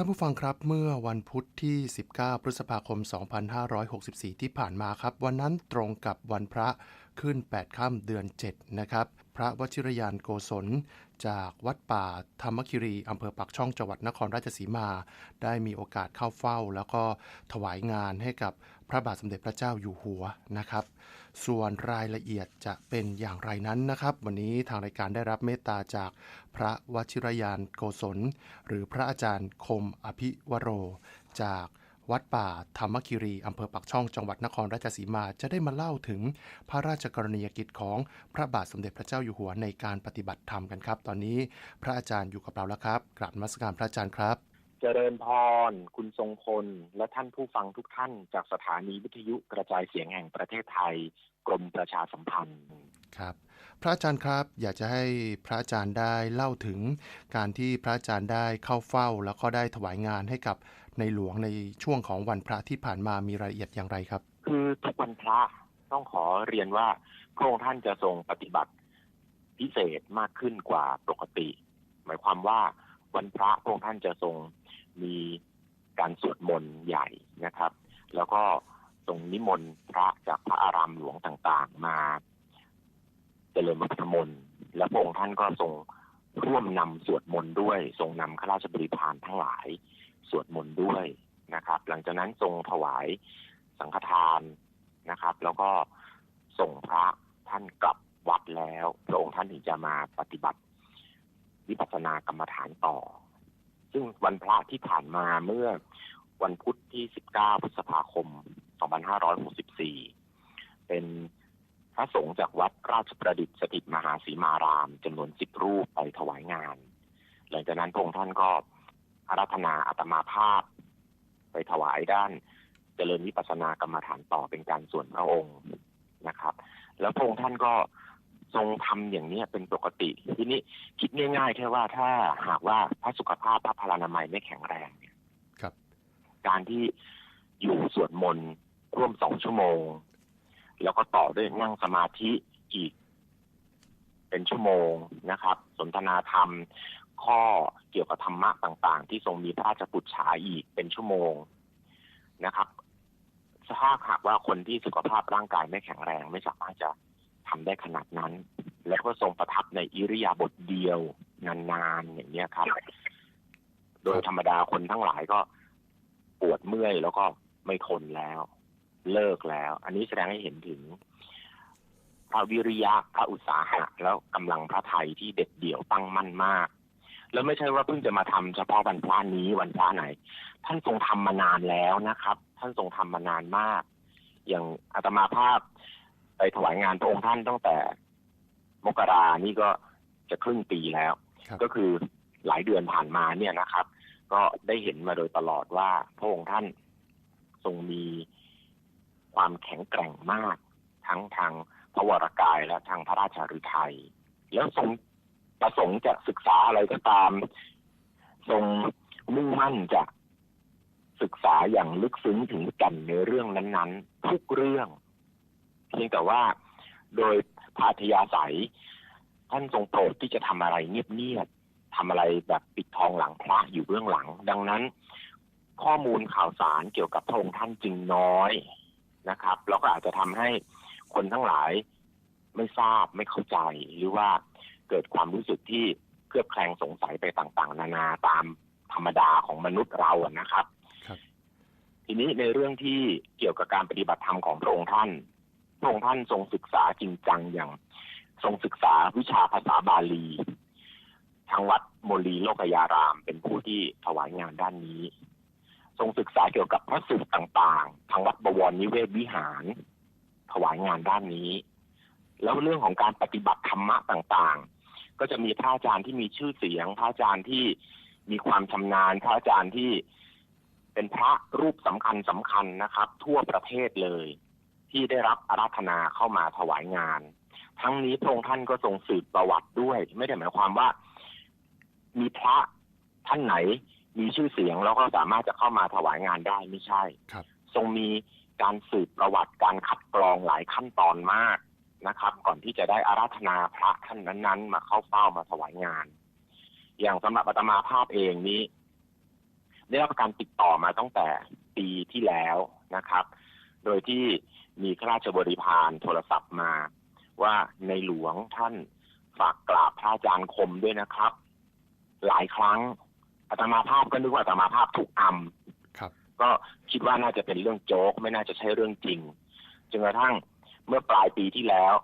ท่านผู้ฟังครับเมื่อวันพุธที่ 19 พฤษภาคม 2564 ที่ผ่านมาครับ วันนั้นตรงกับวันพระขึ้น 8 ค่ำเดือน 7 นะครับ พระวชิรยานโกศล จากวัดป่าธรรมคิรีอำเภอปักช่องจังหวัดนครราชสีมา ได้มีโอกาสเข้าเฝ้า แล้วก็ถวายงานให้กับพระบาทสมเด็จพระเจ้าอยู่หัวนะครับ ส่วนรายละเอียดจะเป็นอย่างไรนั้นนะครับ วันนี้ทางรายการได้รับเมตตาจากพระวชิรยานโกศล หรือพระอาจารย์คมอภิวโร จากวัดป่าธรรมคิรีอำเภอปักช่องจังหวัดนครราชสีมาจะได้มาเล่าถึงพระราชกรณียกิจของพระบาทสมเด็จพระเจ้าอยู่หัวในการปฏิบัติธรรมกันครับ ตอนนี้พระอาจารย์อยู่กับเราแล้วครับกราบมัสการพระอาจารย์ครับ เจริญพร คุณทรงพล และท่านผู้ฟังทุกท่านจากสถานีวิทยุกระจายเสียงแห่งประเทศไทย กรมประชาสัมพันธ์ครับ พระอาจารย์ครับอยากจะให้พระอาจารย์ได้เล่าถึง การที่พระอาจารย์ได้เข้าเฝ้า แล้วก็ได้ถวายงานให้กับในหลวงในช่วงของวันพระที่ผ่านมามีรายละเอียดอย่างไรครับ คือทุกวันพระต้องขอเรียนว่าพระองค์ท่านจะทรงปฏิบัติพิเศษมากขึ้นกว่าปกติ หมายความว่าวันพระพระองค์ท่านจะทรง มีการสวดมนต์ใหญ่นะครับ แล้วก็ทรงนิมนต์พระจากพระอารามหลวงต่างๆ มาเจริญพระพุทธมนต์และพระองค์ท่านก็ทรงร่วมนำสวดมนต์ด้วย ทรงนำข้าราชบริพารทั้งหลายสวดมนต์ด้วยนะครับ หลังจากนั้นทรงถวายสังฆทานนะครับ แล้วก็ส่งพระท่านกลับวัดแล้ว พระองค์ท่านถึงจะมาปฏิบัติวิปัสสนากรรมฐานต่อ ซึ่งวันพระที่ผ่านมาเมื่อวันพุธที่ 19 พฤษภาคม 2564 เป็นพระสงฆ์จากวัดราชประดิษฐ์สถิตมหาสีมารามจำนวนสิบรูปไปถวายงาน หลังจากนั้นพระองค์ท่านก็อาราธนาอัตมาภาพ ไปถวายด้านเจริญวิปัสสนากรรมฐานต่อเป็นการส่วนพระองค์นะครับ แล้วพระองค์ท่านก็ ทรงทำอย่างนี้เป็นปกติ ทีนี้คิดง่ายๆแค่ว่าถ้าหากว่าพระสุขภาพพระพลานามัยไม่แข็งแรงเนี่ยครับ การที่อยู่สวดมนต์ร่วมสองชั่วโมง แล้วก็ต่อด้วยนั่งสมาธิอีก เป็นชั่วโมงนะครับ สนทนาธรรม ข้อเกี่ยวกับธรรมะต่างๆ ที่ทรงมีพระราชปุจฉาอีกเป็นชั่วโมงนะครับถ้าหากว่าคนที่สุขภาพร่างกายไม่แข็งแรง ไม่สามารถจะ ทำได้ขนาดนั้น แล้วก็ทรงประทับในอิริยาบถเดียวนานๆอย่างนี้ยครับ โดยธรรมดาคนทั้งหลายก็ปวดเมื่อยแล้วก็ไม่ทนแล้ว เลิกแล้ว อันนี้แสดงให้เห็นถึงพระวิริยะพระอุตสาหะ แล้วกำลังพระไทยที่เด็ดเดี่ยวตั้งมั่นมาก แล้วไม่ใช่ว่าเพิ่งจะมาทำเฉพาะวันพระนี้วันพระไหน ท่านทรงทำมานานแล้วนะครับ ท่านทรงทำมานานมาก อย่างอาตมาภาพ ไปถวายงานพระองค์ท่านตั้งแต่มกรานี่ก็จะครึ่งปีแล้วครับก็คือหลายเดือนผ่านมาเนี่ยนะครับ ก็ได้เห็นมาโดยตลอดว่าพระองค์ท่านทรงมีความแข็งแกร่งมาก ทั้งทางพระวรากายและทางพระราชาฤทัยแล้วทรงประสงค์จะศึกษาอะไรก็ตาม ทรงมุ่งมั่นจะศึกษาอย่างลึกซึ้งถึงแก่นในเรื่องนั้นๆ ทุกเรื่องเพียงแต่ว่าโดยพาทยาศัย ท่านทรงโปรดที่จะทำอะไรเงียบๆทำอะไรแบบปิดทองหลังพระอยู่เบื้องหลัง ดังนั้น ข้อมูลข่าวสารเกี่ยวกับพระองค์ท่านจึงน้อยนะครับ แล้วก็อาจจะทำให้คนทั้งหลายไม่ทราบไม่เข้าใจหรือว่าเกิดความรู้สึกที่เคลือบแคลงสงสัยไปต่างๆ นานาตามธรรมดาของมนุษย์เราอะนะครับครับ ทีนี้ในเรื่องที่เกี่ยวกับการปฏิบัติธรรมของพระองค์ท่าน พระองค์ท่านทรงศึกษาจริงจังอย่างทรงศึกษาวิชาภาษาบาลี ทางวัดโมลีโลกยาราม เป็นผู้ที่ถวายงานด้านนี้ ทรงศึกษาเกี่ยวกับพระสูตรต่างๆ ทางวัดบวรนิเวศวิหาร ถวายงานด้านนี้ แล้วเรื่องของการปฏิบัติธรรมะต่างๆ ก็จะมีพระอาจารย์ที่มีชื่อเสียง พระอาจารย์ที่มีความชำนาญ พระอาจารย์ที่เป็นพระรูปสำคัญสำคัญนะครับ ทั่วประเทศเลย ที่ได้รับอาราธนาเข้ามาถวายงาน ทั้งนี้พระองค์ท่านก็ทรงสืบประวัติด้วย ไม่ได้หมายความว่า มีพระท่านไหน มีชื่อเสียงแล้วก็สามารถจะเข้ามาถวายงานได้ไม่ใช่ครับ ทรงมีการสืบประวัติการคัดกรองหลายขั้นตอนมากนะครับ ก่อนที่จะได้อาราธนาพระท่านนั้นๆ มาเข้าเฝ้ามาถวายงาน อย่างสำหรับอาตมาภาพเองนี้ได้รับการติดต่อมาตั้งแต่ปีที่แล้วนะครับ โดยที่ มีข้าราชบริพารโทรศัพท์มา ว่าในหลวงท่านฝากกราบพระอาจารย์คมด้วยนะครับ หลายครั้งอาตมาภาพก็นึกว่าอาตมาภาพถูกอำครับ ก็คิดว่าน่าจะเป็นเรื่องโจ๊ก ไม่น่าจะใช่เรื่องจริงจนกระทั่งเมื่อปลายปีที่แล้ว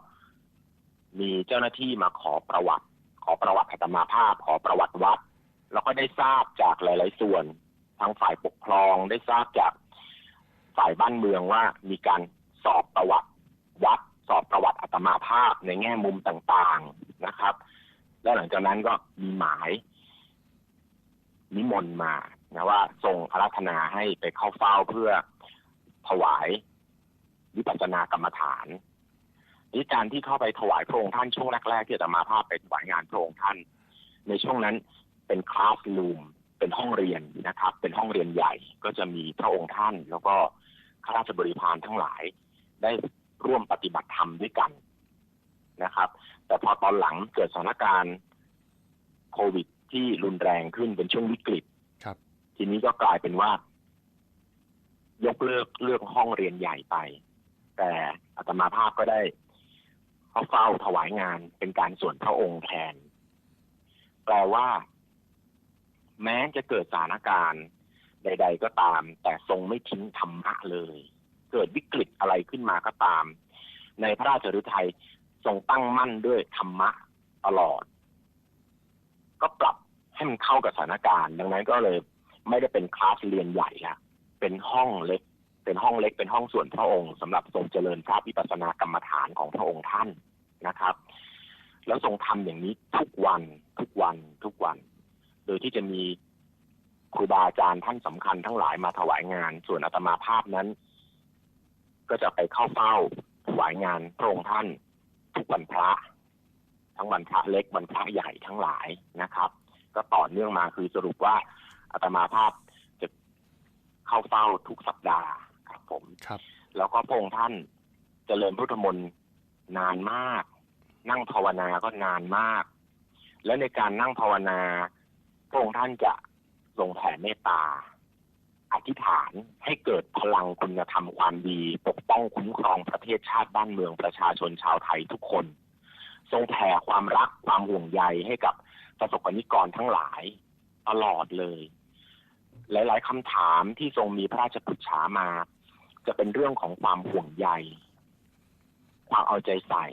มีเจ้าหน้าที่มาขอประวัติ ขอประวัติอาตมาภาพ ขอประวัติวัดแล้วก็ได้ทราบจากหลาย ๆ ส่วนทางฝ่ายปกครองได้ทราบจากฝ่ายบ้านเมืองว่ามีการ สอบประวัติวัดสอบประวัติอาตมาภาพในแง่มุมต่างๆนะครับ แล้วหลังจากนั้นก็มีหมายนิมนต์มานะว่าทรงอาราธนาให้ไปเข้าเฝ้าเพื่อถวายวิปัสสนากรรมฐานนี่การที่เข้าไปถวายพระองค์ท่านช่วงแรกๆที่อาตมาภาพไปถวายงานพระองค์ท่าน ในช่วงนั้นเป็นคลาสรูมเป็นห้องเรียนนะครับ เป็นห้องเรียนใหญ่ก็จะมีพระองค์ท่าน แล้วก็ข้าราชบริพารทั้งหลาย ได้ร่วมปฏิบัติธรรมด้วยกันนะครับ แต่พอตอนหลังเกิดสถานการณ์โควิดที่รุนแรงขึ้นเป็นช่วงวิกฤตครับ ทีนี้ก็กลายเป็นว่า ยกเลิกเลือกห้องเรียนใหญ่ไป แต่อาตมาภาพก็ได้เข้าเฝ้าถวายงานเป็นการส่วนพระองค์แทน แปลว่า แม้จะเกิดสถานการณ์ ใด ๆ ก็ตาม แต่ทรงไม่ทิ้งธรรมะเลย เกิดวิกฤตอะไรขึ้นมาก็ตาม ในพระราชฤทัยทรงตั้งมั่นด้วยธรรมะตลอด ก็ปรับให้มันเข้ากับสถานการณ์ ดังนั้นก็เลยไม่ได้เป็นคลาสเรียนใหญ่ละเป็นห้องเล็ก เป็นห้องเล็กเป็นห้องส่วนพระองค์สำหรับทรงเจริญพระวิปัสสนากรรมฐานของพระองค์ท่านนะครับ แล้วทรงทำอย่างนี้ทุกวันทุกวันทุกวัน โดยที่จะมีครูบาอาจารย์ท่านสำคัญทั้งหลายมาถวายงาน ส่วนอาตมาภาพนั้น ก็จะไปเข้าเฝ้าถวายงานพระองค์ท่านทุกวันพระ ทั้งวันพระเล็กวันพระใหญ่ทั้งหลายนะครับ ก็ต่อเนื่องมาคือสรุปว่าอาตมาภาพจะเข้าเฝ้าทุกสัปดาห์ครับ ผมครับ แล้วก็พระองค์ท่านเจริญพุทธมนต์นานมาก นั่งภาวนาก็นานมาก และในการนั่งภาวนาพระองค์ท่านจะทรงแผ่เมตตา อธิษฐานให้เกิดพลังคุณธรรมความดี ปกป้องคุ้มครองประเทศชาติบ้านเมืองประชาชนชาวไทยทุกคน ทรงแผ่ความรักความห่วงใยให้กับประสบกนิกรทั้งหลายตลอดเลย หลาย ๆคำถามที่ทรงมีพระราชปรึกษามา จะเป็นเรื่องของความห่วงใย ความเอาใจใส่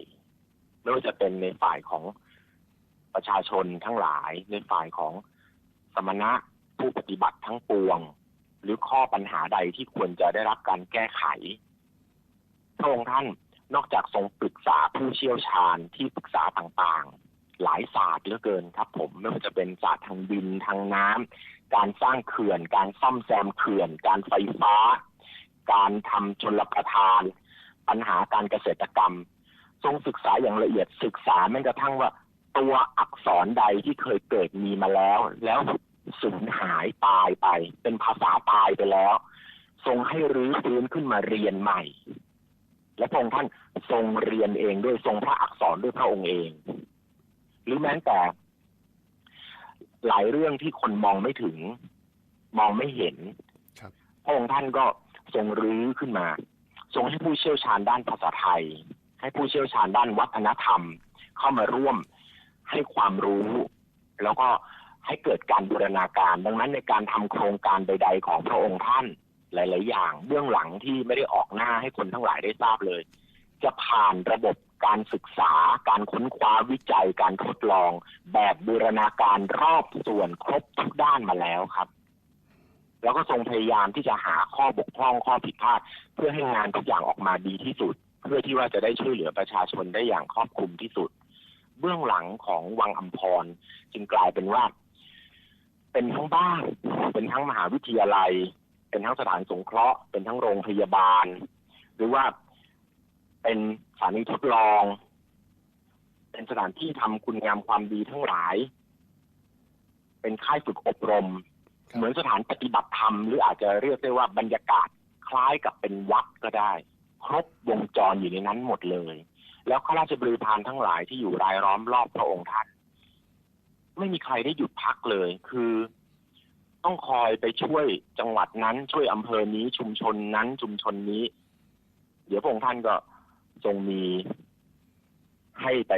ไม่ว่าจะเป็นในฝ่ายของประชาชนทั้งหลาย ในฝ่ายของสมณะผู้ปฏิบัติทั้งปวง หรือข้อปัญหาใดที่ควรจะได้รับการแก้ไขพระองค์ท่านนอกจากทรงปรึกษาผู้เชี่ยวชาญที่ปรึกษาต่างๆ หลายศาสตร์เหลือเกินครับ ผมไม่ว่าจะเป็นศาสตร์ทางดินทางน้ำการสร้างเขื่อน การซ่อมแซมเขื่อน การไฟฟ้า การทำชนรับประทาน ปัญหาการเกษตรกรรม ทรงศึกษาอย่างละเอียดศึกษาแม้กระทั่งว่าตัวอักษรใดที่เคยเกิดมีมาแล้ว แล้ว สูญหายตายไป เป็นภาษาตายไปแล้ว ทรงให้รื้อฟื้นขึ้นมาเรียนใหม่ และพระองค์ท่านทรงเรียนเองด้วยทรงพระอักษรด้วยพระองค์เอง หรือแม้แต่ หลายเรื่องที่คนมองไม่ถึง มองไม่เห็นครับพระองค์ท่านก็ทรงรื้อขึ้นมา ทรงให้ผู้เชี่ยวชาญด้านภาษาไทย ให้ผู้เชี่ยวชาญด้านวัฒนธรรม เข้ามาร่วมให้ความรู้ แล้วก็ ให้เกิดการบูรณาการ ดังนั้นในการทำโครงการใด ๆ ของพระองค์ท่านหลาย ๆ อย่าง เบื้องหลังที่ไม่ได้ออกหน้าให้คนทั้งหลายได้ทราบเลย จะผ่านระบบการศึกษา การค้นคว้าวิจัย การทดลอง แบบบูรณาการรอบส่วนครบทุกด้านมาแล้วครับ แล้วก็ทรงพยายามที่จะหาข้อบกพร่องข้อผิดพลาด เพื่อให้งานทุกอย่างออกมาดีที่สุด เพื่อที่ว่าจะได้ช่วยเหลือประชาชนได้อย่างครอบคลุมที่สุด เบื้องหลังของวังอัมพรจึงกลายเป็นว่า เป็นทั้งบ้าน เป็นทั้งมหาวิทยาลัย เป็นทั้งสถานสงเคราะห์ เป็นทั้งโรงพยาบาล หรือว่าเป็นสถานีทดลอง เป็นสถานที่ทำคุณงามความดีทั้งหลาย เป็นค่ายฝึกอบรมครับเหมือนสถานปฏิบัติธรรมหรืออาจจะเรียกได้ว่าบรรยากาศคล้ายกับเป็นวัดก็ได้ ครบวงจรอยู่ในนั้นหมดเลย แล้วข้าราชบริพารทั้งหลายที่อยู่รายล้อมรอบพระองค์ท่าน ไม่มีใครได้หยุดพักเลย คือ ต้องคอยไปช่วยจังหวัดนั้นช่วยอำเภอนี้ชุมชนนั้นชุมชนนี้ เดี๋ยวพระองค์ท่านก็ทรงมีให้ไป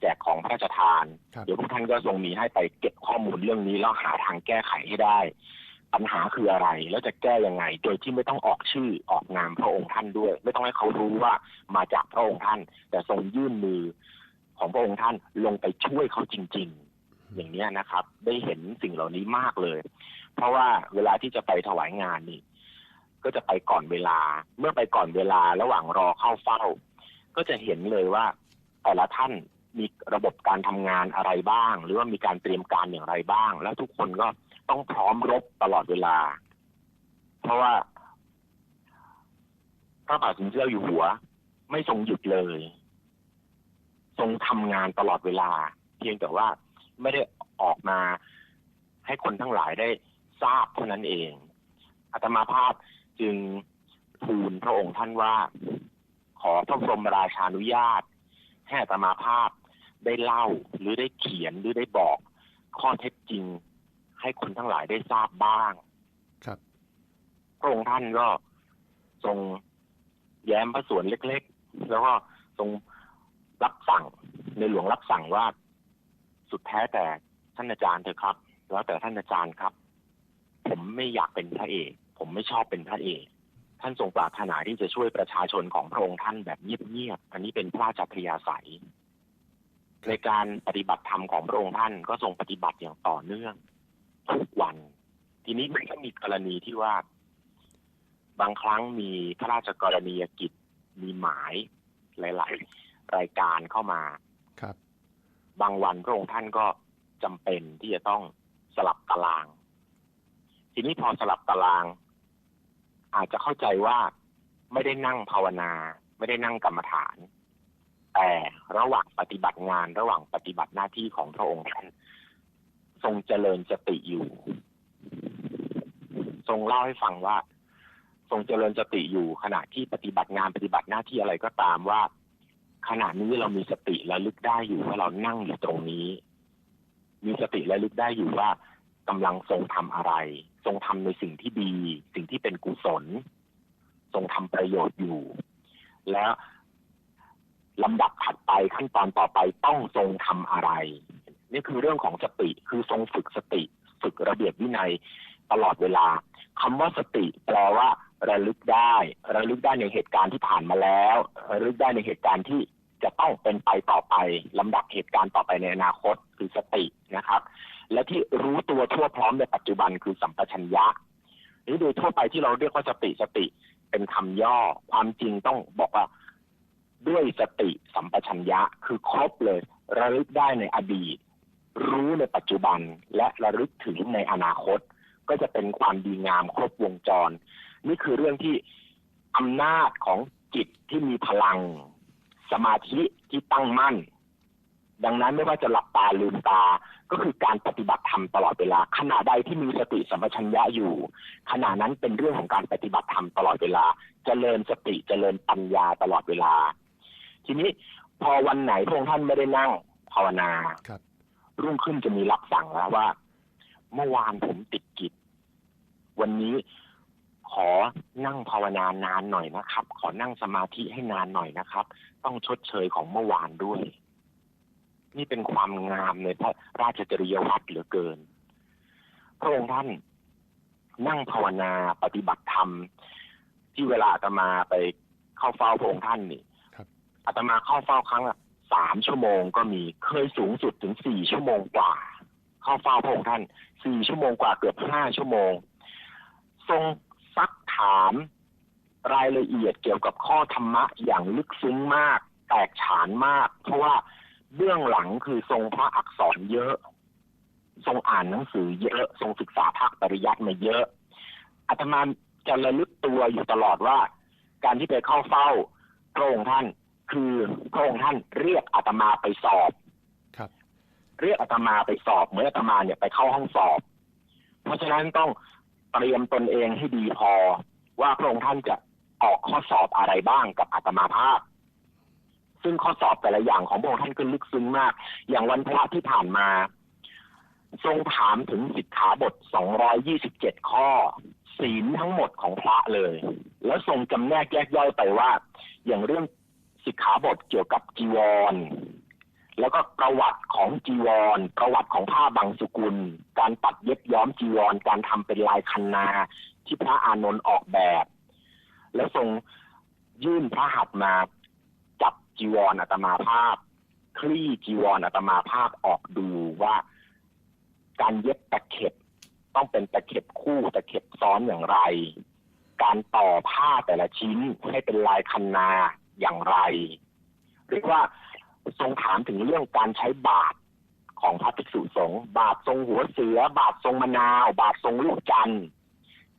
แจกของพระราชทานครับเดี๋ยวพระท่านก็ทรงมีให้ไปเก็บข้อมูลเรื่องนี้แล้วหาทางแก้ไขให้ได้ ปัญหาคืออะไร แล้วจะแก้ยังไง โดยที่ไม่ต้องออกชื่อออกนามพระองค์ท่านด้วย ไม่ต้องให้เขารู้ว่ามาจากพระองค์ท่าน แต่ทรงยื่นมือของพระองค์ท่านลงไปช่วยเขาจริง ๆ อย่างนี้นะครับ ได้เห็นสิ่งเหล่านี้มากเลย เพราะว่าเวลาที่จะไปถวายงานนี่ ก็จะไปก่อนเวลา เมื่อไปก่อนเวลาระหว่างรอเข้าเฝ้า ก็จะเห็นเลยว่าแต่ละท่านมีระบบการทำงานอะไรบ้าง หรือว่ามีการเตรียมการอย่างไรบ้าง แล้วทุกคนก็ต้องพร้อมรบตลอดเวลา เพราะว่าพระบาทสมเด็จเจ้าอยู่หัว ไม่ทรงหยุดเลย ทรงทำงานตลอดเวลา เพียงแต่ว่า ไม่ได้ออกมา ให้คนทั้งหลายได้ทราบเท่านั้นเองอาตมาภาพจึงทูลพระองค์ท่านว่า ขอพระบรมราชานุญาต ให้อาตมาภาพได้เล่าหรือได้เขียนหรือได้บอกข้อเท็จจริง ให้คนทั้งหลายได้ทราบบ้าง ครับพระองค์ท่านก็ทรงแย้มพระสวนเล็ก ๆ แล้วก็ทรงรับสั่งในหลวงรับสั่งว่า สุดแท้แต่ท่านอาจารย์เถอะครับ แล้วแต่ท่านอาจารย์ครับ ผมไม่อยากเป็นพระเอก ผมไม่ชอบเป็นพระเอก ท่านทรงปรารถนาที่จะช่วยประชาชนของพระองค์ท่านแบบเงียบๆอันนี้เป็นพระราชอัธยาศัยในการปฏิบัติธรรมของพระองค์ท่านก็ทรงปฏิบัติอย่างต่อเนื่องทุกวัน ทีนี้มันก็มีกรณีที่ว่า บางครั้งมีพระราชกรณียกิจมีหมายหลาย ๆ รายการเข้ามา บางวันพระองค์ท่านก็จำเป็นที่จะต้องสลับตาราง ทีนี้พอสลับตาราง อาจจะเข้าใจว่าไม่ได้นั่งภาวนา ไม่ได้นั่งกรรมฐาน แต่ระหว่างปฏิบัติงานระหว่างปฏิบัติหน้าที่ของพระองค์ท่านทรงเจริญสติอยู่ ทรงเล่าให้ฟังว่า ทรงเจริญสติอยู่ขณะที่ปฏิบัติงานปฏิบัติหน้าที่อะไรก็ตามว่า ขณะนี้เรามีสติระลึกได้อยู่ว่าเรานั่งอยู่ตรงนี้ มีสติระลึกได้อยู่ว่ากำลังทรงทำอะไร ทรงทำในสิ่งที่ดี สิ่งที่เป็นกุศล ทรงทำประโยชน์อยู่ แล้วลำดับถัดไปขั้นตอนต่อไปต้องทรงทำอะไร นี่คือเรื่องของสติคือทรงฝึกสติ ฝึกระเบียบวินัยตลอดเวลาคำว่าสติแปลว่าระลึกได้ ระลึกได้ในเหตุการณ์ที่ผ่านมาแล้ว ระลึกได้ในเหตุการณ์ที่ จะต้องเป็นไปต่อไปลำดับเหตุการณ์ต่อไปในอนาคตคือสตินะครับ และที่รู้ตัวทั่วพร้อมในปัจจุบันคือสัมปชัญญะนี่โดยทั่วไปที่เราเรียกว่าสติสติเป็นคำย่อ ความจริงต้องบอกว่าด้วยสติสัมปชัญญะคือครบเลย ระลึกได้ในอดีต รู้ในปัจจุบันและระลึกถึงในอนาคต ก็จะเป็นความดีงามครบวงจร นี่คือเรื่องที่อำนาจของจิตที่มีพลัง สมาธิที่ตั้งมั่น ดังนั้นไม่ว่าจะหลับตาลืมตา ก็คือการปฏิบัติธรรมตลอดเวลา ขณะใดที่มีสติสัมปชัญญะอยู่ ขณะนั้นเป็นเรื่องของการปฏิบัติธรรมตลอดเวลาเจริญสติเจริญปัญญาตลอดเวลา ทีนี้พอวันไหนพระองค์ท่านไม่ได้นั่งภาวนาครับ รุ่งขึ้นจะมีรับสั่งแล้วว่า เมื่อวานผมติดกิจ วันนี้ ขอนั่งภาวนานานหน่อยนะครับ ขอนั่งสมาธิให้นานหน่อยนะครับ ต้องชดเชยของเมื่อวานด้วย นี่เป็นความงามในพระราชจริยวัตรเหลือเกินพระองค์ท่านนั่งภาวนาปฏิบัติธรรม ที่เวลาอาตมาไปเข้าเฝ้าพระองค์ท่านนี่ครับอาตมาเข้าเฝ้าครั้งละสามชั่วโมงก็มีเคยสูงสุดถึงสี่ชั่วโมงกว่า เข้าเฝ้าพระองค์ท่านสี่ชั่วโมงกว่าเกือบห้าชั่วโมง ทรง ซักถามรายละเอียดเกี่ยวกับข้อธรรมะอย่างลึกซึ้งมาก แตกฉานมาก เพราะว่าเบื้องหลังคือทรงพระอักษรเยอะ ทรงอ่านหนังสือเยอะ ทรงศึกษาภาคปริยัติมาเยอะอาตมาจะระลึกตัวอยู่ตลอดว่า การที่ไปเข้าเฝ้าพระองค์ท่าน คือพระองค์ท่านเรียกอาตมาไปสอบครับ เรียกอาตมาไปสอบเหมื่อนอาตมาเนี่ยไปเข้าห้องสอบ เพราะฉะนั้นต้อง เตรียมตนเองให้ดีพอ ว่าพระองค์ท่านจะออกข้อสอบอะไรบ้างกับอาตมาภาพ ซึ่งข้อสอบแต่ละอย่างของพระองค์ท่านก็ลึกซึ้งมาก อย่างวันพระที่ผ่านมา ทรงถามถึงสิกขาบท 227 ข้อ ศีลทั้งหมดของพระเลย แล้วทรงจำแนกแยกย่อยไปว่า อย่างเรื่องสิกขาบทเกี่ยวกับจีวร แล้วก็ประวัติของจีวร ประวัติของผ้าบางสุกุล การตัดเย็บย้อมจีวร การทำเป็นลายคันนาที่พระอานนท์ออกแบบ แล้วทรงยื่นพระหัตถ์มาจับจีวรอัตมาภาพ คลี่จีวรอัตมาภาพออกดูว่า การเย็บตะเข็บต้องเป็นตะเข็บคู่ตะเข็บซ้อนอย่างไร การต่อผ้าแต่ละชิ้นให้เป็นลายคันนาอย่างไร เรียกว่า ทรงถามถึงเรื่องการใช้บาทของพระภิกษุสงฆ์บาททรงหัวเสือ บาททรงมะนาว บาททรงลูกจันทร์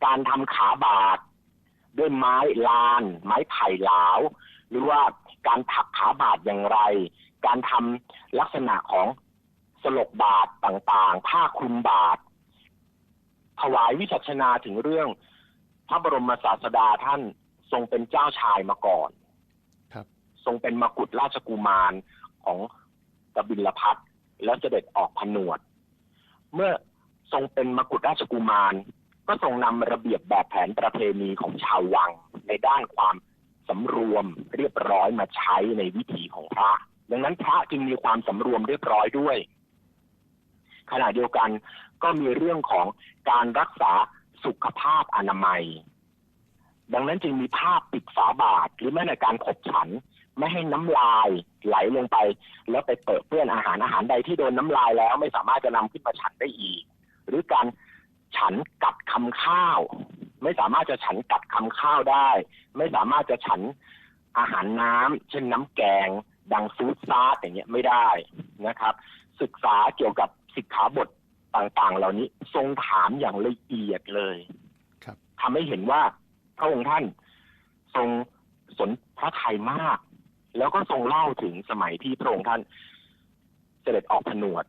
การทำขาบาท ด้วยไม้ลาน ไม้ไผ่หลาว หรือว่าการถักขาบาทอย่างไร การทำลักษณะของสลกบาทต่างๆ ผ้าคลุมบาท ถวายวิจัชนาถึงเรื่อง พระบรมศาสดาท่านทรงเป็นเจ้าชายมาก่อน ครับ ทรงเป็นมกุฎราชกุมาร ของกบิลพัทแล้วเสด็จออกผนวด เมื่อทรงเป็นมกุฎราชกุมาร ก็ทรงนำระเบียบแบบแผนประเพณีของชาววัง ในด้านความสำรวมเรียบร้อยมาใช้ในวิถีของพระ ดังนั้นพระจึงมีความสำรวมเรียบร้อยด้วย ขณะเดียวกันก็มีเรื่องของการรักษาสุขภาพอนามัย ดังนั้นจึงมีภาพปิดฝาบาทหรือแม้ในการขบฉัน ไม่ให้น้ำลายไหลลงไป แล้วไปเปิดเปื้อนอาหารอาหารใดที่โดนน้ำลายแล้วไม่สามารถจะนำขึ้นมาฉันได้อีก หรือการฉันกัดคำข้าว ไม่สามารถจะฉันกัดคำข้าวได้ ไม่สามารถจะฉันอาหารน้ำเช่นน้ำแกง ดังซูดซาดอย่างเงี้ยไม่ได้นะครับ ศึกษาเกี่ยวกับสิกขาบทต่างๆ เหล่านี้ทรงถามอย่างละเอียดเลยครับทำให้เห็นว่าพระองค์ท่านทรงสนพระทัยมาก แล้วก็ทรงเล่าถึงสมัยที่พระองค์ท่านเสด็จออกผนวด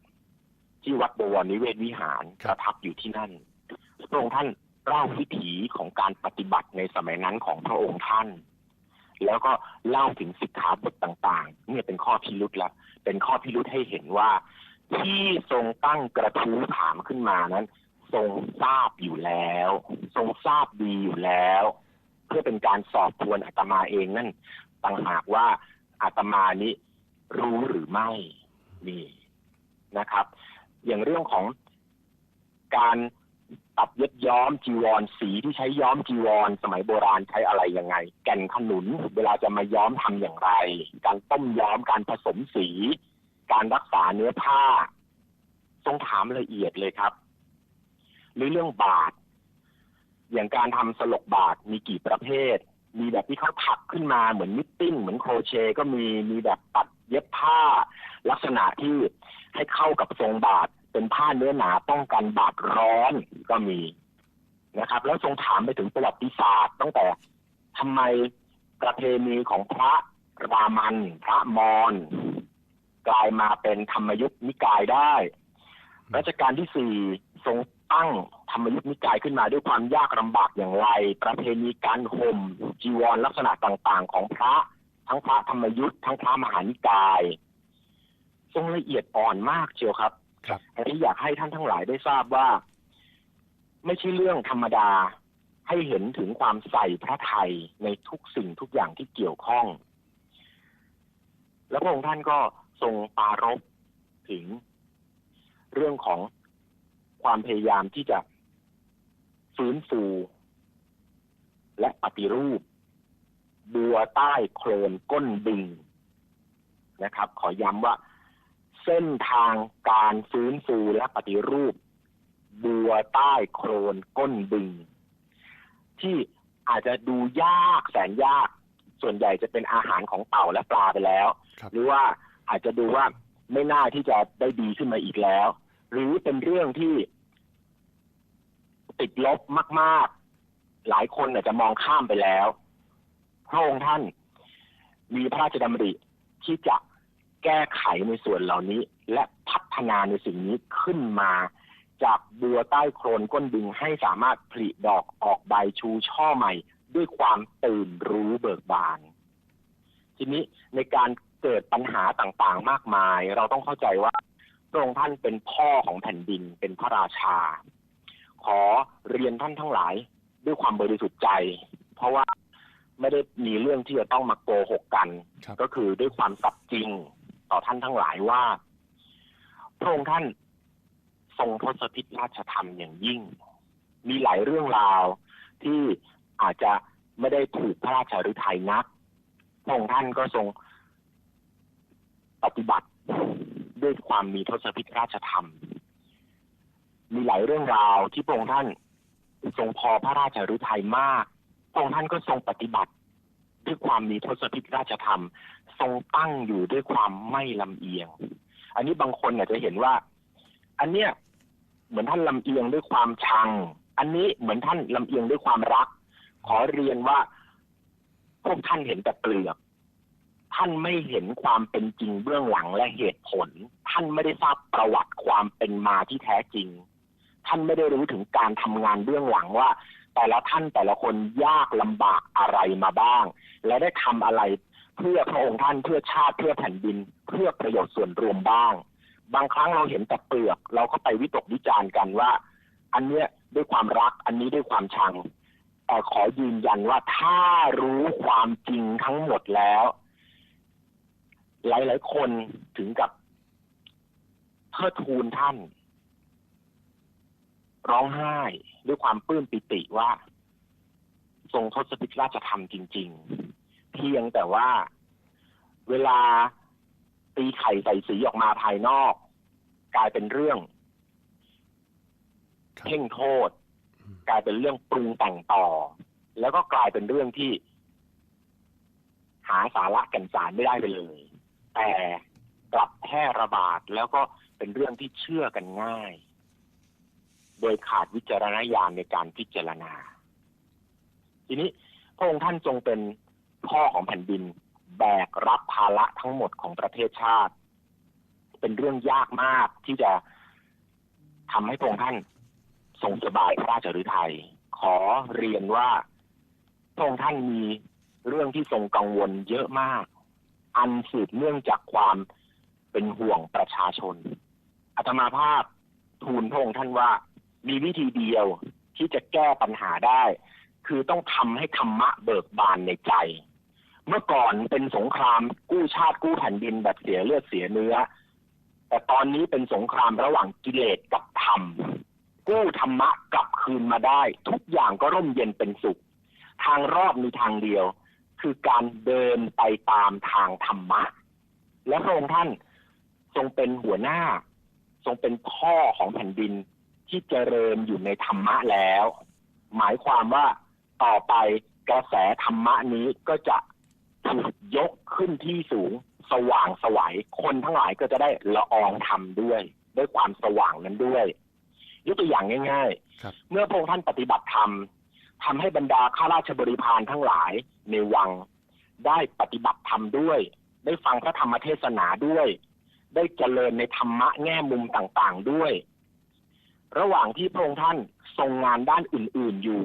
ที่วัดบวรนิเวศวิหารคปรับระทับอยู่ที่นั่น พระองค์ท่านเล่าวิถีของการปฏิบัติในสมัยนั้นของพระองค์ท่าน แล้วก็เล่าถึงสิกขาบทต่างๆ เนี่ยเป็นข้อพิรุษละ เป็นข้อพิรุษให้เห็นว่า ที่ทรงตั้งกระทู้ถามขึ้นมานั้น ทรงทราบอยู่แล้ว ทรงทราบดีอยู่แล้ว เพื่อเป็นการสอบทวนอาตมาเองนั่นต่างหากว่า อาตมานี้รู้หรือไม่นี่นะครับ อย่างเรื่องของการตัดเย็บย้อมจีวรสีที่ใช้ย้อมจีวร สมัยโบราณใช้อะไรยังไง แก่นขนุน เวลาจะมาย้อมทำอย่างไร การต้มย้อมการผสมสี การรักษาเนื้อผ้าทรงถามละเอียดเลยครับ หรือเรื่องบาท อย่างการทำสลกบาทมีกี่ประเภท มีแบบที่เขาถักขึ้นมาเหมือนนิตติ้งเหมือนโครเชก็มีมีแบบตัดเย็บผ้า ลักษณะที่ให้เข้ากับทรงบาทเป็นผ้าเนื้อหนาป้องกันบาดร้อนก็มีนะครับ แล้วทรงถามไปถึงประวัติศาสตร์ตั้งแต่ทำไมประเพณีของพระรามัน พระมอญกลายมาเป็นธรรมยุทธนิกายได้รัชกาลที่สี่ทรง ตั้งธรรมยุทธนิกายขึ้นมาด้วยความยากลำบากอย่างไร ประเพณีการห่มจีวรลักษณะต่างๆ ของพระ ทั้งพระธรรมยุทธ์ทั้งพระมหานิกายทรงละเอียดอ่อนมากเชียวครับครับอันนี้อยากให้ท่านทั้งหลายได้ทราบว่า ไม่ใช่เรื่องธรรมดาให้เห็นถึงความใส่พระไทยในทุกสิ่งทุกอย่างที่เกี่ยวข้อง แล้วพระองค์ท่านก็ทรงปารภถึงเรื่องของ ความพยายามที่จะฟื้นฟู และปฏิรูป บัวใต้โคลนก้นบึงนะครับ ขอย้ำว่า เส้นทางการฟื้นฟูและปฏิรูป บัวใต้โคลนก้นบึง ที่อาจจะดูยากแสนยาก ส่วนใหญ่จะเป็นอาหารของเต่าและปลาไปแล้วครับหรือว่าอาจจะดูว่าไม่น่าที่จะได้ดีขึ้นมาอีกแล้ว หรือเป็นเรื่องที่ติดลบมาก ๆ หลายคนอาจจะมองข้ามไปแล้ว พระองค์ท่านมีพระราชดำริที่จะแก้ไขในส่วนเหล่านี้ และพัฒนาในสิ่งนี้ขึ้นมา จากบัวใต้โคลนก้นดึงให้สามารถผลิดอกออกใบชูช่อใหม่ ด้วยความตื่นรู้เบิกบาน ทีนี้ในการเกิดปัญหาต่างๆ มากมาย เราต้องเข้าใจว่า พระองค์ท่านเป็นพ่อของแผ่นดินเป็นพระราชา ขอเรียนท่านทั้งหลายด้วยความบริสุทธิ์ใจ เพราะว่าไม่ได้มีเรื่องที่จะต้องมาโกหกกันครับก็คือด้วยความสัตย์จริงต่อท่านทั้งหลายว่า พระองค์ท่านทรงทศพิธราชธรรมอย่างยิ่ง มีหลายเรื่องราวที่อาจจะไม่ได้ถูกพระราชาฤทัยนักพระองค์ท่านก็ทรงปฏิบัติ ด้วยความมีทศพิธราชธรรม มีหลายเรื่องราวที่พระองค์ท่านทรงพอพระราชฤทัยมาก พระองค์ท่านก็ทรงปฏิบัติ ด้วยความมีทศพิธราชธรรม ทรงตั้งอยู่ด้วยความไม่ลำเอียง อันนี้บางคนอาจจะเห็นว่า อันเนี้ยเหมือนท่านลำเอียงด้วยความชัง อันนี้เหมือนท่านลำเอียงด้วยความรัก ขอเรียนว่าพวกท่านเห็นแต่เปลือก ท่านไม่เห็นความเป็นจริงเบื้องหลังและเหตุผล ท่านไม่ได้ทราบประวัติความเป็นมาที่แท้จริง ท่านไม่ได้รู้ถึงการทำงานเบื้องหลังว่า แต่ละท่านแต่ละคนยากลำบากอะไรมาบ้าง และได้ทำอะไรเพื่อพระองค์ท่านเพื่อชาติเพื่อแผ่นดิน เพื่อประโยชน์ส่วนรวมบ้าง บางครั้งเราเห็นแต่เปลือก เราก็ไปวิตกวิจารณ์กันว่า อันเนี้ยด้วยความรักอันนี้ด้วยความชังแต่ขอยืนยันว่าถ้ารู้ความจริงทั้งหมดแล้ว หลายๆคนถึงกับเทิดทูนท่าน ร้องไห้ด้วยความปลื้มปิติว่า ทรงทศพิธราชธรรมจริง ๆ เพียงแต่ว่าเวลาตีไข่ใส่สีออกมาภายนอก กลายเป็นเรื่องเพ่งโทษ กลายเป็นเรื่องปรุงแต่งต่อ แล้วก็กลายเป็นเรื่องที่ หาสาระแกันสารไม่ได้ไปเลย แต่กลับแพร่ระบาดแล้วก็เป็นเรื่องที่เชื่อกันง่าย โดยขาดวิจารณญาณในการพิจารณา ทีนี้พระองค์ท่านทรงเป็นพ่อของแผ่นดิน แบกรับภาระทั้งหมดของประเทศชาติ เป็นเรื่องยากมากที่จะทำให้พระองค์ท่านทรงสบายพระราชฤทัยขอเรียนว่าพระองค์ท่านมีเรื่องที่ทรงกังวลเยอะมาก อันสืบเนื่องจากความเป็นห่วงประชาชนอาตมาภาพทูลพระองค์ท่านว่ามีวิธีเดียวที่จะแก้ปัญหาได้ คือต้องทำให้ธรรมะเบิกบานในใจ เมื่อก่อนเป็นสงครามกู้ชาติกู้แผ่นดินแบบเสียเลือดเสียเนื้อ แต่ตอนนี้เป็นสงครามระหว่างกิเลสกับธรรม กู้ธรรมะกลับคืนมาได้ ทุกอย่างก็ร่มเย็นเป็นสุข ทางรอบมีทางเดียว คือการเดินไปตามทางธรรมะ และพระองค์ท่านทรงเป็นหัวหน้า ทรงเป็นพ่อของแผ่นดินที่เจริญอยู่ในธรรมะแล้ว หมายความว่าต่อไปกระแสธรรมะนี้ก็จะถูกยกขึ้นที่สูงสว่างไสวัยคนทั้งหลายก็จะได้ละอองธรรมด้วย ด้วยความสว่างนั้นด้วย ยกตัวอย่างง่ายครับๆเมื่อพระองค์ท่านปฏิบัติธรรม ทำให้บรรดาข้าราชบริพารทั้งหลายในวัง ได้ปฏิบัติธรรมด้วย ได้ฟังพระธรรมเทศนาด้วย ได้เจริญในธรรมะแง่มุมต่างๆด้วย ระหว่างที่พระองค์ท่านทรงงานด้านอื่นๆอยู่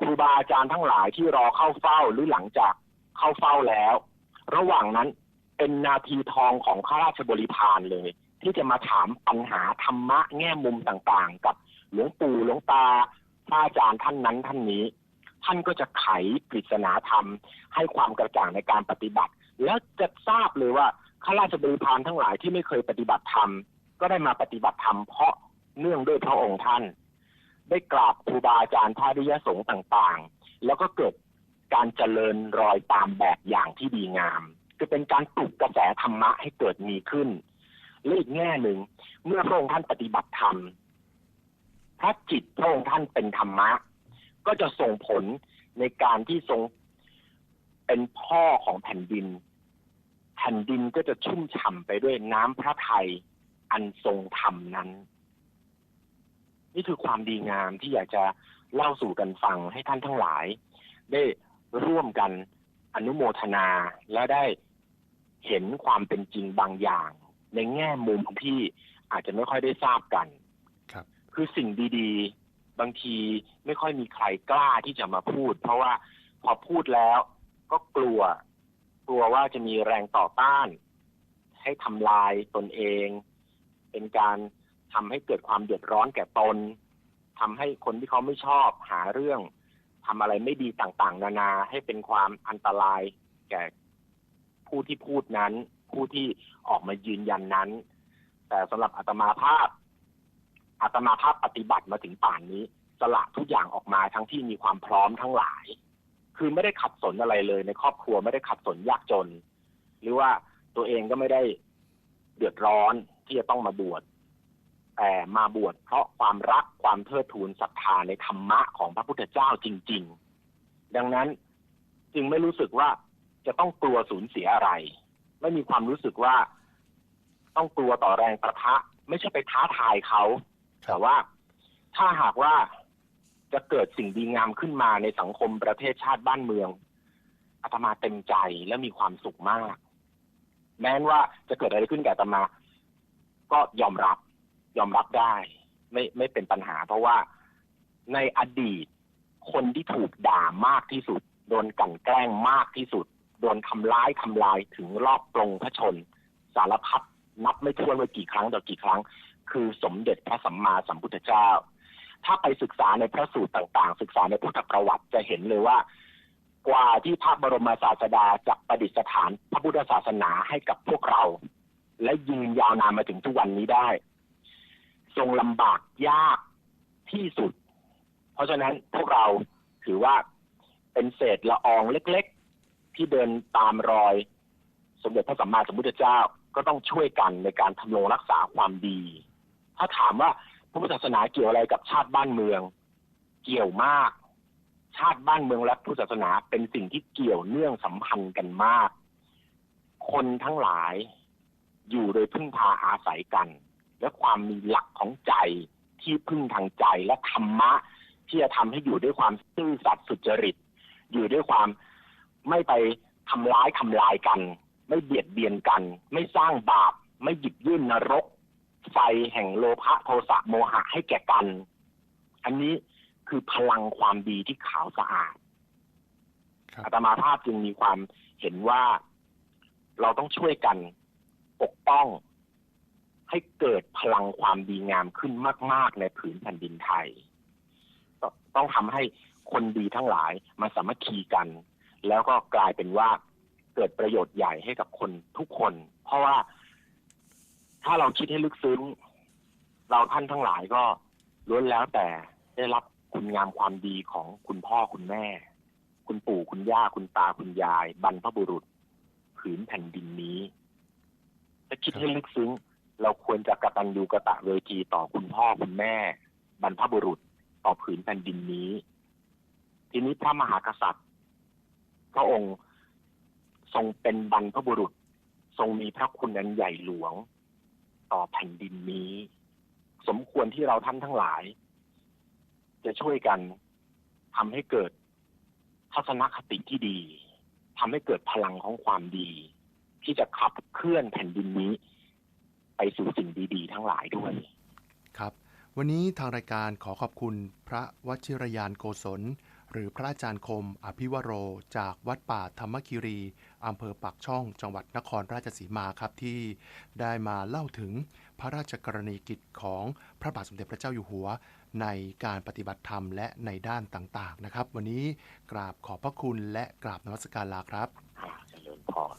ครูบาอาจารย์ทั้งหลายที่รอเข้าเฝ้าหรือหลังจากเข้าเฝ้าแล้ว ระหว่างนั้นเป็นนาทีทองของข้าราชบริพารเลย ที่จะมาถามปัญหาธรรมะแง่มุมต่างๆ กับหลวงปู่หลวงตา พระอาจารย์ท่านนั้นท่านนี้ ท่านก็จะไขปริศนาธรรม ให้ความกระจ่างในการปฏิบัติ แล้วจะทราบเลยว่าข้าราชบริพารทั้งหลายที่ไม่เคยปฏิบัติธรรม ก็ได้มาปฏิบัติธรรมเพราะเนื่องด้วยพระองค์ท่าน ได้กราบครูบาอาจารย์พระริยสงฆ์ต่างๆ แล้วก็เกิดการเจริญรอยตามแบบอย่างที่ดีงาม คือเป็นการปลุกกระแสธรรมะให้เกิดมีขึ้นและอีกแง่หนึ่งเมื่อพระองค์ท่านปฏิบัติธรรม พระจิตพระองค์ท่านเป็นธรรมะ ก็จะส่งผลในการที่ทรงเป็นพ่อของแผ่นดิน แผ่นดินก็จะชุ่มฉ่ำไปด้วยน้ำพระทัยอันทรงธรรมนั้น นี่คือความดีงามที่อยากจะเล่าสู่กันฟังให้ท่านทั้งหลาย ได้ร่วมกันอนุโมทนาและได้เห็นความเป็นจริงบางอย่าง ในแง่มุมที่อาจจะไม่ค่อยได้ทราบกัน คือสิ่งดีๆ บางทีไม่ค่อยมีใครกล้าที่จะมาพูด เพราะว่าพอพูดแล้วก็กลัว กลัวว่าจะมีแรงต่อต้าน ให้ทำลายตนเอง เป็นการทำให้เกิดความเดือดร้อนแก่ตนทำให้คนที่เขาไม่ชอบหาเรื่องทำอะไรไม่ดีต่างๆ นานาให้เป็นความอันตรายแก่ผู้ที่พูดนั้น ผู้ที่ออกมายืนยันนั้น แต่สำหรับอาตมาภาพ อาตมาภาพปฏิบัติมาถึงป่านนี้ สละทุกอย่างออกมาทั้งที่มีความพร้อมทั้งหลาย คือไม่ได้ขัดสนอะไรเลย ในครอบครัวไม่ได้ขัดสนยากจน หรือว่าตัวเองก็ไม่ได้เดือดร้อนที่จะต้องมาบวชแต่มาบวชเพราะความรักความเทิดทูนศรัทธาในธรรมะของพระพุทธเจ้าจริง ๆ ดังนั้นจึงไม่รู้สึกว่าจะต้องกลัวสูญเสียอะไร ไม่มีความรู้สึกว่าต้องกลัวต่อแรงประทะ ไม่ใช่ไปท้าทายเขา แต่ว่าถ้าหากว่าจะเกิดสิ่งดีงามขึ้นมาในสังคมประเทศชาติบ้านเมืองอาตมาเต็มใจและมีความสุขมาก แม้ว่าจะเกิดอะไรขึ้นกับอาตมา ก็ยอมรับ ยอมรับได้ ไม่ไม่เป็นปัญหา เพราะว่าในอดีตคนที่ถูกด่ามากที่สุด โดนกั่นแกล้งมากที่สุด โดนทำร้ายทำลายถึงรอบปรงพระชน สารพัดนับไม่ถ้วนว่ากี่ครั้งต่อกี่ครั้ง คือสมเด็จพระสัมมาสัมพุทธเจ้า ถ้าไปศึกษาในพระสูตรต่างๆ ศึกษาในพุทธประวัติจะเห็นเลยว่า กว่าที่พระบรมศาสดาจะประดิษฐานพระพุทธศาสนาให้กับพวกเรา และยืนยาวนานมาถึงทุกวันนี้ได้ ทรงลำบากยากที่สุด เพราะฉะนั้นพวกเราถือว่าเป็นเศษละอองเล็กๆ ที่เดินตามรอย สมเด็จพระสัมมาสัมพุทธเจ้าก็ต้องช่วยกันในการทำรงรักษาความดี ถ้าถามว่าพระพุทธศาสนาเกี่ยวอะไรกับชาติบ้านเมือง เกี่ยวมาก ชาติบ้านเมืองและพุทธศาสนาเป็นสิ่งที่เกี่ยวเนื่องสัมพันธ์กันมาก คนทั้งหลายอยู่โดยพึ่งพาอาศัยกัน และความมีหลักของใจที่พึ่งทางใจและธรรมะ ที่จะทำให้อยู่ด้วยความซื่อสัตย์สุจริต อยู่ด้วยความไม่ไปทำร้ายทำลายกัน ไม่เบียดเบียนกัน ไม่สร้างบาป ไม่หยิบยื่นนรก ไฟแห่งโลภะโทสะโมหะให้แก่กัน อันนี้คือพลังความดีที่ขาวสะอาดครับอาตมาภาพจึงมีความเห็นว่าเราต้องช่วยกันปกป้อง ให้เกิดพลังความดีงามขึ้นมาก ๆ ในผืนแผ่นดินไทย ต้องต้องทำให้คนดีทั้งหลายมาสามัคคีกัน แล้วก็กลายเป็นว่าเกิดประโยชน์ใหญ่ให้กับคนทุกคน เพราะว่า ถ้าเราคิดให้ลึกซึ้ง เราท่านทั้งหลายก็ล้วนแล้วแต่ได้รับคุณงามความดีของคุณพ่อคุณแม่ คุณปู่คุณย่าคุณตาคุณยาย บรรพบุรุษผืนแผ่นดินนี้ถ้าคิดให้ลึกซึ้ง เราควรจะกระตัญญูกระตะเวทีต่อคุณพ่อคุณแม่ บรรพบุรุษต่อผืนแผ่นดินนี้ ทีนี้พระมหากษัตริย์พระองค์ทรงเป็นบรรพบุรุษ ทรงมีพระคุณอันใหญ่หลวง ต่อแผ่นดินนี้ สมควรที่เราท่านทั้งหลาย จะช่วยกันทำให้เกิดทัศนคติที่ดีทำให้เกิดพลังของความดี ที่จะขับเคลื่อนแผ่นดินนี้ ไปสู่สิ่งดี ๆ ทั้งหลายด้วย ครับ วันนี้ทางรายการขอขอบคุณพระวชิรยานโกศล หรือพระอาจารย์คม อภิวโร จากวัดป่าธรรมคิรี อำเภอปากช่องจังหวัดนครราชสีมาครับที่ได้มาเล่าถึงพระราชกรณีกิจของพระบาทสมเด็จพระเจ้าอยู่หัว ในการปฏิบัติธรรมและในด้านต่างๆนะครับ วันนี้กราบขอบพระคุณและกราบนมัสการลาครับอ่าเจริญพร